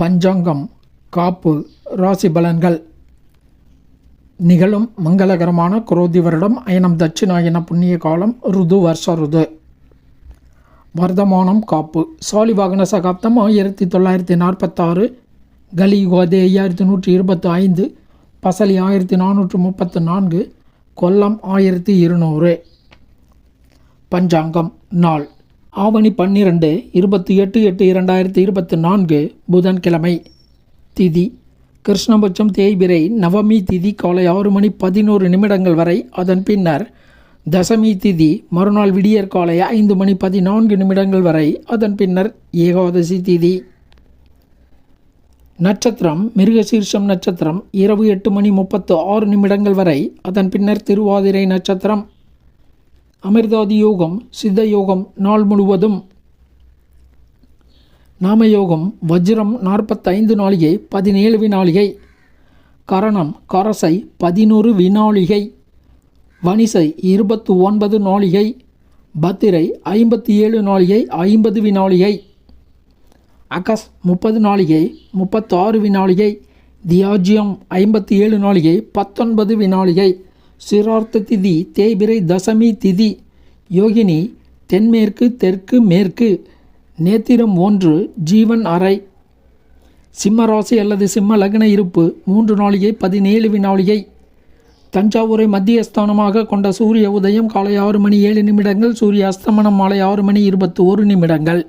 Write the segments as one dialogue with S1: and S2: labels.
S1: பஞ்சாங்கம் காப்பு ராசி பலன்கள். நிகழும் மங்களகரமான குரோதி வருடம் அயனம் தட்சிணாயன புண்ணிய காலம் ருது வருஷ ருது. வர்த்தமானம் காப்பு. சாலிவாகன சகாப்தம் ஆயிரத்தி தொள்ளாயிரத்தி நாற்பத்தாறு. கலியுகாதே ஐயாயிரத்தி நூற்றி இருபத்தி ஐந்து பசலி ஆயிரத்தி நானூற்று முப்பத்து நான்கு. கொல்லம் ஆயிரத்தி இருநூறு. பஞ்சாங்கம் நாள். ஆவணி பன்னிரண்டு இருபத்தி எட்டு எட்டு இரண்டாயிரத்தி இருபத்தி நான்கு புதன்கிழமை. திதி. கிருஷ்ணபட்சம் தேய்பிரை நவமி திதி காலை ஆறு மணி பதினோரு நிமிடங்கள் வரை. அதன் பின்னர் தசமி திதி மறுநாள் விடியற் காலை ஐந்து மணி பதினான்கு நிமிடங்கள் வரை. அதன் பின்னர் ஏகாதசி திதி. நட்சத்திரம் மிருகசீர்ஷம் நட்சத்திரம் இரவு எட்டு மணி முப்பத்து ஆறு நிமிடங்கள் வரை. அதன் பின்னர் திருவாதிரை நட்சத்திரம். அமிர்தாதி யோகம் சித்த யோகம் நாள் முழுவதும். நாமயோகம் வஜ்ரம் நாற்பத்தைந்து நாளிகை பதினேழு வினாளிகை கரணம் கரசை பதினொரு வினாளிகை வனிசை இருபத்து ஒன்பது நாளிகை. பத்திரை ஐம்பத்தி ஏழு நாளிகை ஐம்பது வினாளிகை அகஸ் முப்பது நாளிகை முப்பத்தாறு வினாளிகை தியாஜியம் ஐம்பத்தி ஏழு நாளிகை பத்தொன்பது வினாளிகை சிரார்த்த திதி தேய்பிரை தசமி திதி. யோகினி தென்மேற்கு தெற்கு மேற்கு. நேத்திரம் ஒன்று ஜீவன் அறை. சிம்ம ராசி அல்லது சிம்ம லக்ன இருப்பு மூன்று நாளிகை பதினேழு வினாளிகை. தஞ்சாவூரை மத்தியஸ்தானமாக கொண்ட சூரிய உதயம் காலை ஆறு மணி ஏழு நிமிடங்கள் சூரிய அஸ்தமனம் மாலை ஆறு மணி இருபத்தி ஒரு நிமிடங்கள்.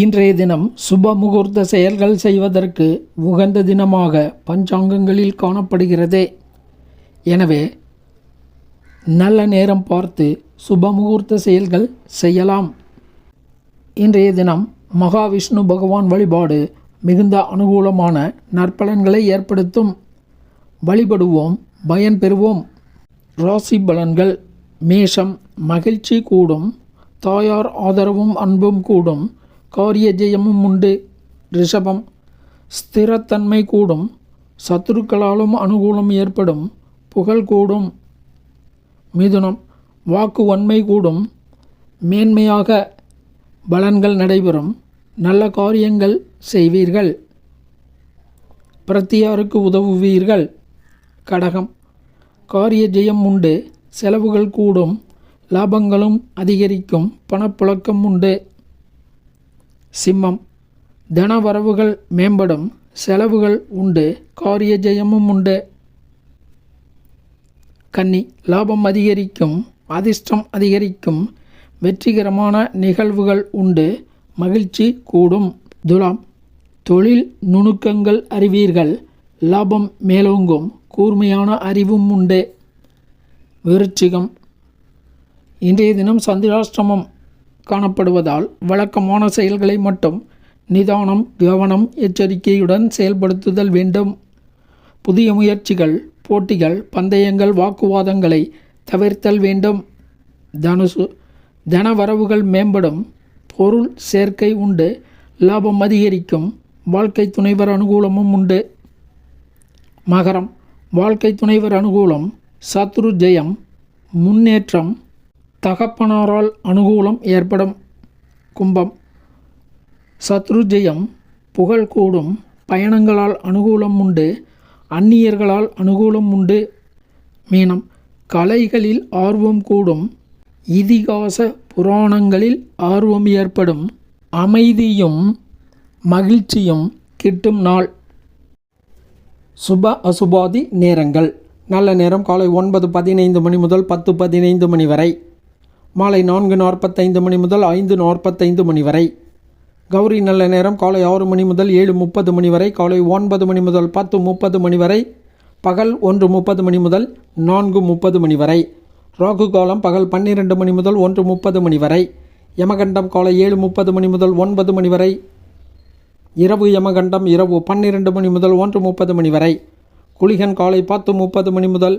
S1: இன்றைய தினம் சுப முகூர்த்த செயல்கள் செய்வதற்கு உகந்த தினமாக பஞ்சாங்கங்களில் காணப்படுகிறது. எனவே நல்ல நேரம் பார்த்து சுப முகூர்த்த செயல்கள் செய்யலாம். இன்றைய தினம் மகாவிஷ்ணு பகவான் வழிபாடு மிகுந்த அனுகூலமான நற்பலன்களை ஏற்படுத்தும். வழிபடுவோம் பயன் பெறுவோம். ராசி பலன்கள் மேஷம் மகிழ்ச்சி கூடும். தாயார் ஆதரவும் அன்பும் கூடும். காரிய ஜெயமும் உண்டு. ரிஷபம் ஸ்திரத்தன்மை கூடும். சத்துருக்களாலும் அனுகூலம் ஏற்படும். புகழ் கூடும். மிதுனம் வாக்கு வன்மை கூடும் மேன்மையாக பலன்கள் நடைபெறும் நல்ல காரியங்கள் செய்வீர்கள். பிரத்தியாருக்கு உதவுவீர்கள். கடகம் காரிய ஜெயம் உண்டு செலவுகள் கூடும் லாபங்களும் அதிகரிக்கும் பணப்புழக்கம் உண்டு. சிம்மம் தன வரவுகள் மேம்படும் செலவுகள் உண்டு காரிய ஜெயமும் உண்டு. கன்னி லாபம் அதிகரிக்கும் அதிர்ஷ்டம் அதிகரிக்கும் வெற்றிகரமான நிகழ்வுகள் உண்டு மகிழ்ச்சி கூடும். துலாம் தொழில் நுணுக்கங்கள் அறிவீர்கள் லாபம் மேலோங்கும் கூர்மையான அறிவும் உண்டு. விருச்சிகம் இன்றைய தினம் சந்திராஷ்டிரமம் காணப்படுவதால் வழக்கமான செயல்களை மட்டும் நிதானம் கவனம் எச்சரிக்கையுடன் செயல்படுத்துதல் வேண்டும். புதிய முயற்சிகள் போட்டிகள் பந்தயங்கள் வாக்குவாதங்களை தவிர்த்தல் வேண்டும். தனுசு தன வரவுகள் மேம்படும். பொருள் சேர்க்கை உண்டு. லாபம் அதிகரிக்கும். வாழ்க்கை துணைவர் அனுகூலமும் உண்டு. மகரம் வாழ்க்கை துணைவர் அனுகூலம். சத்ரு ஜெயம் முன்னேற்றம். தகப்பனாரால் அனுகூலம் ஏற்படும். கும்பம் சத்ருஜெயம் புகழ் கூடும். பயணங்களால் அனுகூலம் உண்டு. அந்நியர்களால் அனுகூலம் உண்டு. மீனம் கலைகளில் ஆர்வம் கூடும். இதிகாச புராணங்களில் ஆர்வம் ஏற்படும். அமைதியும் மகிழ்ச்சியும் கிட்டும் நாள். சுப அசுபாதி நேரங்கள். நல்ல நேரம் காலை ஒன்பது பதினைந்து மணி முதல் பத்து பதினைந்து மணி வரை. மாலை நான்கு நாற்பத்தைந்து மணி முதல் ஐந்து நாற்பத்தைந்து மணி வரை. கௌரி நல்ல நேரம். காலை ஆறு மணி முதல் ஏழு முப்பது மணி வரை காலை ஒன்பது மணி முதல் பத்து முப்பது மணி வரை பகல் ஒன்று முப்பது மணி முதல் நான்கு முப்பது மணி வரை. ராகு காலம் பகல் பன்னிரெண்டு மணி முதல் ஒன்று முப்பது மணி வரை. யமகண்டம் காலை ஏழு முப்பது மணி முதல் ஒன்பது மணி வரை. இரவு யமகண்டம் இரவு பன்னிரெண்டு மணி முதல் ஒன்று முப்பது மணி வரை. குளிகன் காலை பத்து முப்பது மணி முதல்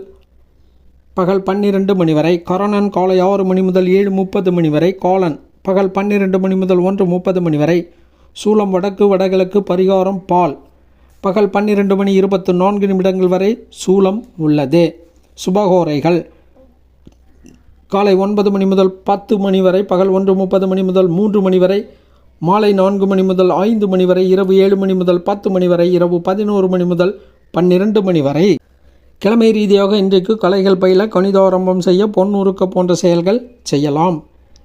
S1: பகல் பன்னிரெண்டு மணி வரை. கரணன் காலை ஆறு மணி முதல் ஏழு முப்பது மணி வரை. காலன் பகல் பன்னிரெண்டு மணி முதல் ஒன்று முப்பது மணி வரை. சூலம் வடக்கு வடகிழக்கு பரிகாரம் பால். பகல் பன்னிரெண்டு மணி இருபத்து நான்கு நிமிடங்கள் வரை சூலம் உள்ளது. சுபகோரைகள். காலை ஒன்பது மணி முதல் பத்து மணி வரை பகல் ஒன்று முப்பது மணி முதல் மூன்று மணி வரை மாலை நான்கு மணி முதல் ஐந்து மணி வரை இரவு ஏழு மணி முதல் பத்து மணி வரை இரவு பதினோரு மணி முதல் பன்னிரண்டு மணி வரை. கிழமை ரீதியாக இன்றைக்கு கலைகள் பயில கணிதாரம்பம் செய்ய பொன் போன்ற செயல்கள் செய்யலாம்.